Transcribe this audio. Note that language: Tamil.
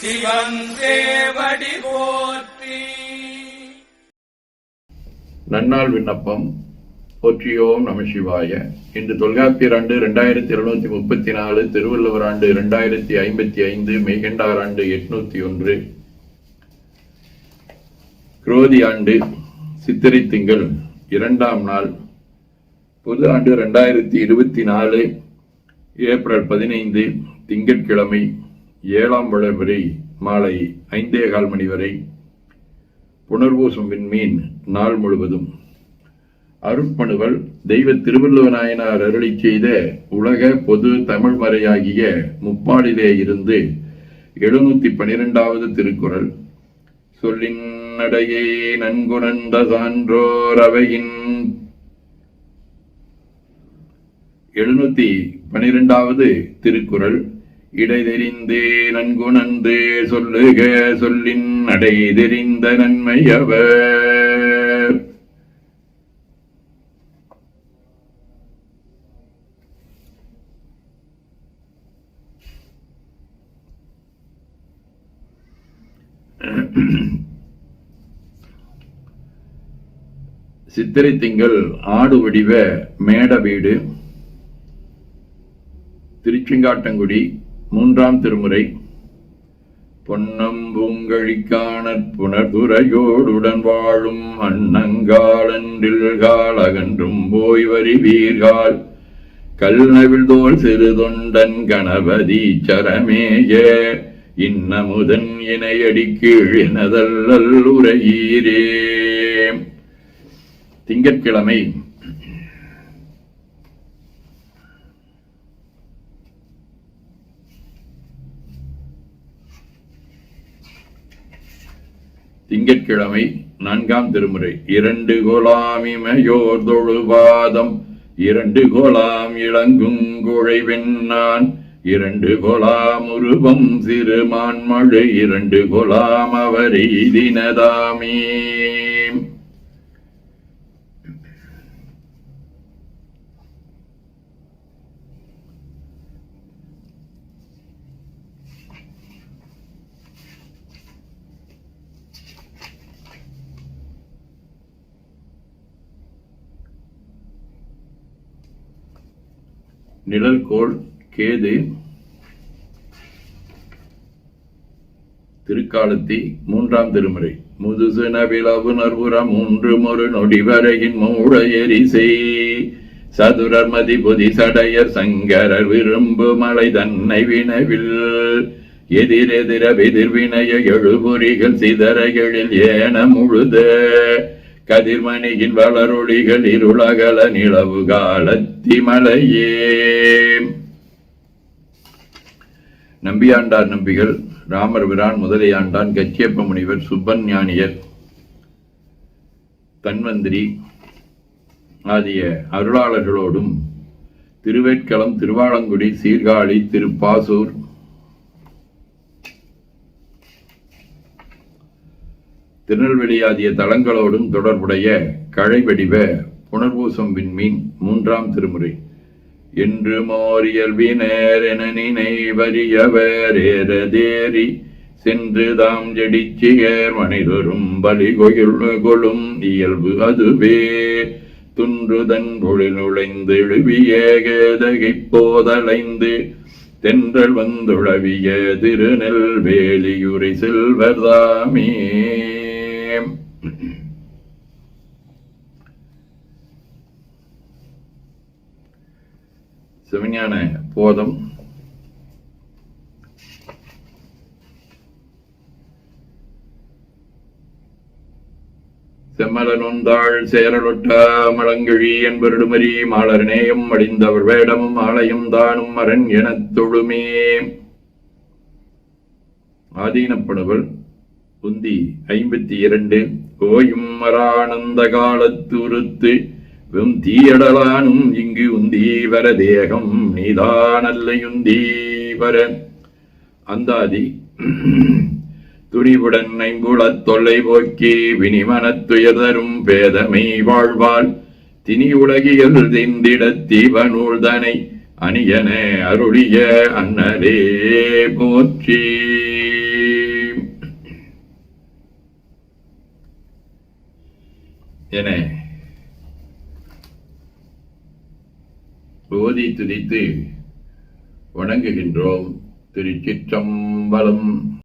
சிவன் போற்றி. நன்னாள் விண்ணப்பம். போற்றியோம் நம சிவாய. இன்று தொல்காப்பியர் ஆண்டு இரண்டாயிரத்தி இருநூத்தி முப்பத்தி நாலு திருவள்ளுவர் ஆண்டு இரண்டாயிரத்தி ஐம்பத்தி ஐந்து மெய்கண்டார் ஆண்டு எட்நூத்தி ஒன்று. குரோதி ஆண்டு சித்திரை திங்கள் இரண்டாம் நாள். பொது ஆண்டு இரண்டாயிரத்தி இருபத்தி நாலு ஏப்ரல் பதினைந்து திங்கட்கிழமை. ஏழாம் வளர்வரை மாலை ஐந்தே கால் மணி வரை புனர்பூசம் விண்மீன் நாள் முழுவதும். அருட்பணுவல் தெய்வ திருவள்ளுவநாயனார் அருளி செய்த உலக பொது தமிழ் மறையாகிய முப்பாடிலே இருந்து எழுநூத்தி பனிரெண்டாவது திருக்குறள். சொல்லின் நடையே நன்குணர்ந்த சான்றோர் அவையின் எழுநூத்தி பனிரெண்டாவது திருக்குறள். இடைதெறிந்தே நன்குணந்தே சொல்லுக சொல்லின் நடை தெரிந்த நன்மையவர். சித்திரை திங்கள் ஆடு வடிவ மேட வீடு திருச்செங்காட்டங்குடி மூன்றாம் திருமுறை. பொன்னம் பூங்கழிக்கானற் புனர்துறையோடுடன் வாழும் அன்னங்காலன்றில் காலகன்றும் போய் வருவீர்கள் கல்நவில் தோல் சிறு தொண்டன் கணபதி சரமேய. இன்னமுதன் இணையடி கீழ் எனதல்லல் உரையீரே. திங்கட்கிழமை திங்கட்கிழமை நான்காம் திருமுறை. இரண்டு கோலாமிமையோர் தொழுவாதம். இரண்டு கோலாம் இளங்குங்குழை வெண்ணான் இரண்டு கோலாம் உருவம் சிறுமான் மழை. இரண்டு கோலாம் அவரை தினதாமே. நிழல்கோள் கேது திருக்காலத்தி மூன்றாம் திருமுறை. முதுசுன விளவு நர்புறம் மூன்று மொரு நொடி வரையின் மூட எரிசை சதுரர் மதிபுதி சடையர் சங்கரர் விரும்பு மலை தன்னை வினவில். எதிரெதிர எதிர்வினைய எழுபுரிகள் சிதற எழில் ஏன முழுத. கதிர்மணியின் வளரொளிகள் இருளகல நிலவு காலத்தி மலையே. நம்பியாண்டார் நம்பிகள் ராமர் விரான் முதலியாண்டான் கச்சியப்ப முனிவர் சுப்பன் ஞானியர் தன்வந்திரி ஆகிய அருளாளர்களோடும் திருவேட்களம் திருவாளங்குடி சீர்காழி திருப்பாசூர் திருநெல்வேலி ஆகிய தலங்களோடும் தொடர்புடைய கழைவடிவ புனர்பூசம் விண்மீன் மூன்றாம் திருமுறை. என்று மோரியல்வினர் என நினைவறியவர் ஏறதேறி சென்று தாம் ஜடிச்சியர் மனிதரும் பலி கொயில் கொளும் இயல்பு அதுவே. துன்றுதன் பொழில் நுழைந்து எழுவிய கேதகைப் போதலைந்து தென்றல் வந்துழவிய திருநெல்வேலியுரை செல்வர்தாமே. சிவஞான போதம் செம்மலனுந்தாள் சேரலொட்ட மலங்கிழி என்பருடுமரி மாலரநேயம் அடிந்தவர் வேடமும் ஆலயம் தானும் அரண் எனத் தொழுமே. ஆதீனப்படுவல் உந்தி ஐம்பத்தி இரண்டு கோயும் மரானந்த காலத்துருத்து வெம் தீயடலானும் இங்கு உந்தி வர தேகம் நீதானல்லையுந்தி வர. அந்தாதி துணிவுடன் ஐம்புலத் தொல்லை போக்கி வினிமனத்துயர்தரும் பேதமை வாழ்வாள். தினி உலகியல் திந்திட தீவனூழ்தனை அணியன அருளிய அன்னரே போற்றி. என போதி துதித்து வணங்குகின்றோம் திருச்சிற்றம்பலம்.